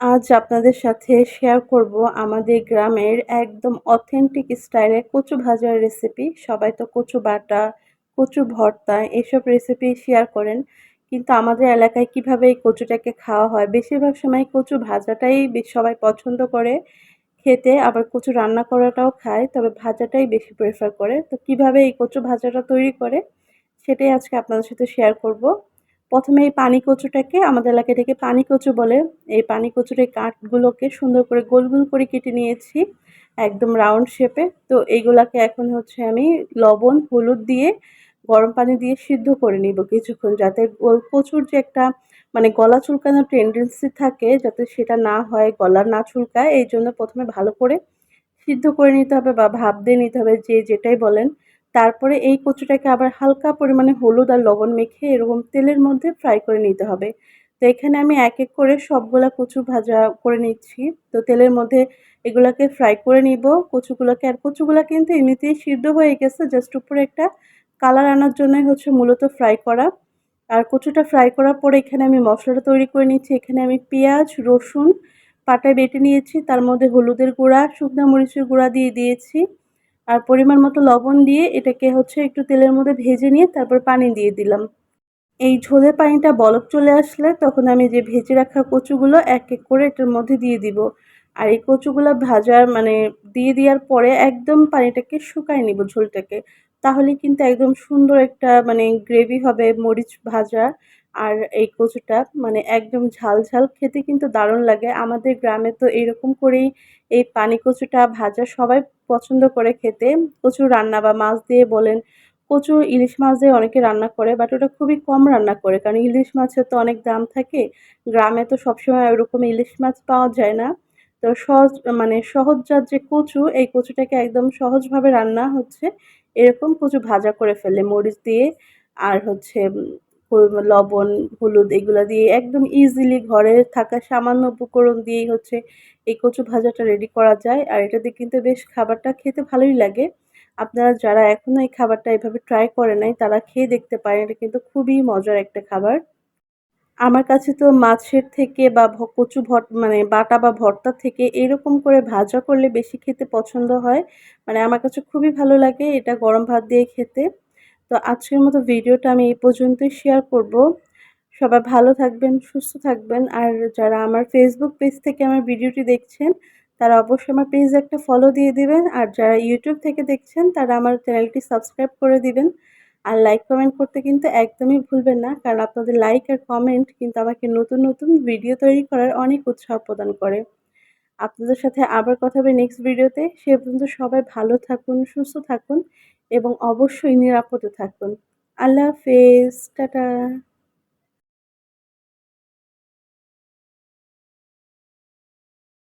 আজ আপনাদের সাথে শেয়ার করব আমাদের গ্রামের একদম অথেন্টিক স্টাইলে কচু ভাজার রেসিপি সবাই তো কচু বাটা, কচু ভর্তা এসব রেসিপি শেয়ার করেন। কিন্তু আমাদের এলাকায় কীভাবে এই কচুটাকে খাওয়া হয়? বেশিরভাগ সময় কচু ভাজাটাই সবাই পছন্দ করে। খেতে আবার কচু রান্না করাটাও খায়, তবে ভাজাটাই বেশি প্রেফার করে। তো কীভাবে এই কচু ভাজাটা তৈরি করে? সেটাই আজকে আপনাদের সাথে শেয়ার করব। প্রথমে এই পানি কচুটাকে আমাদের এলাকায় থেকে পানি কচু বলে। এই পানি কচুর এই কাঠগুলোকে সুন্দর করে গোল গোল করে কেটে নিয়েছি, একদম রাউন্ড শেপে তো এইগুলাকে এখন হচ্ছে আমি লবণ, হলুদ দিয়ে গরম পানি দিয়ে সিদ্ধ করে নিব কিছুক্ষণ, যাতে কচুর যে একটা মানে গলা চুলকানোর টেন্ডেন্সি থাকে, যাতে সেটা না হয়, গলা না চুলকায়, এই জন্য প্রথমে ভালো করে সিদ্ধ করে নিতে হবে বা ভাব দিয়ে নিতে হবে, যে যেটাই বলেন। তারপরে এই কচুটাকে আবার হালকা পরিমাণে হলুদ আর লবণ মেখে এরকম তেলের মধ্যে ফ্রাই করে নিতে হবে। তো এখানে আমি এক এক করে সবগুলা কচু ভাজা করে নিচ্ছি। তো তেলের মধ্যে এগুলাকে ফ্রাই করে নিব। কচুগুলোকে, আর কচুগুলো কিন্তু এমনিতেই সিদ্ধ হয়ে গেছে জাস্ট উপরে একটা কালার আনার জন্যই হচ্ছে মূলত ফ্রাই করা। আর কচুটা ফ্রাই করার পরে এখানে আমি মশলাটা তৈরি করে নিচ্ছি। এখানে আমি পেঁয়াজ, রসুন পাটায় বেটে নিয়েছি। তার মধ্যে হলুদের গুঁড়া, শুকনো মরিচের গুঁড়া দিয়ে দিয়েছি। আর পরিমাণ মতো লবণ দিয়ে এটাকে হচ্ছে একটু তেলের মধ্যে ভেজে নিয়ে তারপর পানি দিয়ে দিলাম। এই ঝোলের পানিটা বলক চলে আসলে তখন আমি যে ভেজে রাখা কচুগুলো এক এক করে এটার মধ্যে দিয়ে দিব। আর এই কচুগুলো ভাজার মানে দিয়ে দেওয়ার পরে একদম পানিটাকে শুকাই নিব ঝোলটাকে। তাহলে কিন্তু একদম সুন্দর একটা মানে গ্রেভি হবে মরিচ ভাজা। আর এই কচুটা মানে একদম ঝাল ঝাল খেতে কিন্তু দারুণ লাগে। আমাদের গ্রামে তো এরকম করেই এই পানি কচুটা ভাজা সবাই পছন্দ করে খেতে। কচু রান্না বা মাছ দিয়ে বলেন, কচু ইলিশ মাছ দিয়ে অনেকে রান্না করে বাট ওটা খুবই কম রান্না করে, কারণ ইলিশ মাছের তো অনেক দাম থাকে। গ্রামে তো সবসময় ওরকম ইলিশ মাছ পাওয়া যায় না। তো সহজ মানে সহজজাত যে কচু, এই কচুটাকে একদম সহজভাবে রান্না হচ্ছে। এরকম কচু ভাজা করে ফেলে, মরিচ দিয়ে, আর হচ্ছে লবণ, হলুদ, এগুলো দিয়ে একদম ইজিলি ঘরে থাকা সামান্য উপকরণ দিয়েই হচ্ছে এই কচু ভাজাটা রেডি করা যায়। আর এটা দিয়ে কিন্তু বেশ খাবারটা খেতে ভালোই লাগে। আপনারা যারা এখনও এই খাবারটা এভাবে ট্রাই করে নাই, তারা খেয়ে দেখতে পারেন। এটা কিন্তু খুবই মজার একটা খাবার। আমার কাছে তো মাছের থেকে বা কচু ভট মানে বাটা বা ভর্তা থেকে এরকম করে ভাজা করলে বেশি খেতে পছন্দ হয়। মানে আমার কাছে খুবই ভালো লাগে এটা গরম ভাত দিয়ে খেতে। তো আজকের মতো ভিডিওটা আমি এই পর্যন্তই শেয়ার করব। সবাই ভালো থাকবেন, সুস্থ থাকবেন। আর যারা আমার ফেসবুক পেজ থেকে আমার ভিডিওটি দেখছেন, তারা অবশ্যই আমার পেজ একটা ফলো দিয়ে দিবেন। আর যারা ইউটিউব থেকে দেখছেন, তারা আমার চ্যানেলটি সাবস্ক্রাইব করে দিবেন। আর লাইক কমেন্ট করতে কিন্তু একদমই ভুলবেন না, কারণ আপনাদের লাইক আর কমেন্ট কিন্তু আমাকে নতুন নতুন ভিডিও তৈরি করার অনেক উৎসাহ প্রদান করে। আপনাদের সাথে আবার কথা হবে নেক্সট ভিডিওতে সে পর্যন্ত সবাই ভালো থাকুন, সুস্থ থাকুন। এবং অবশ্যই নিরাপদে থাকুন। আল্লাহ হাফেজ টাটা।